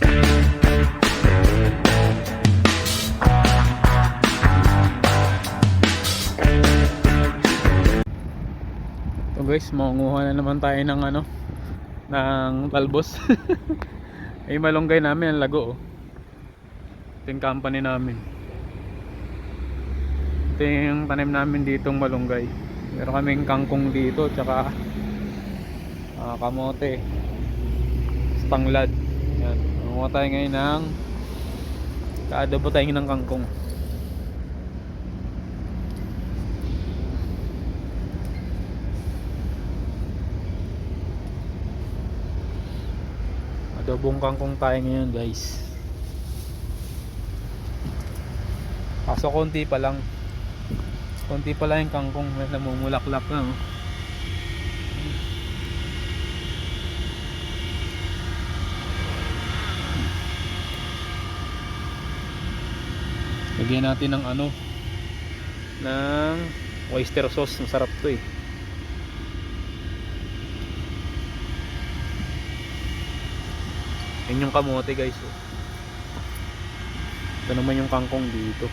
So guys, mangunguha na naman tayo ng ano ng talbos. Ay malunggay namin ang lago oh. Ito yung company namin. Ito yung tanim namin ditong malunggay. Meron kaming kangkong dito tsaka ah, kamote. Stanglad. Yan. Mangunguha tayo ngayon ng kaadabo tayo ng kangkong. Adobong kangkong tayo ngayon guys. Kaso konti pa lang. Konti pa lang yung kangkong namumulaklak na. Oh. Lagyan natin ng ano ng oyster sauce. Masarap to eh. Yan yung kamote guys. Oh. Ito naman yung kangkong dito.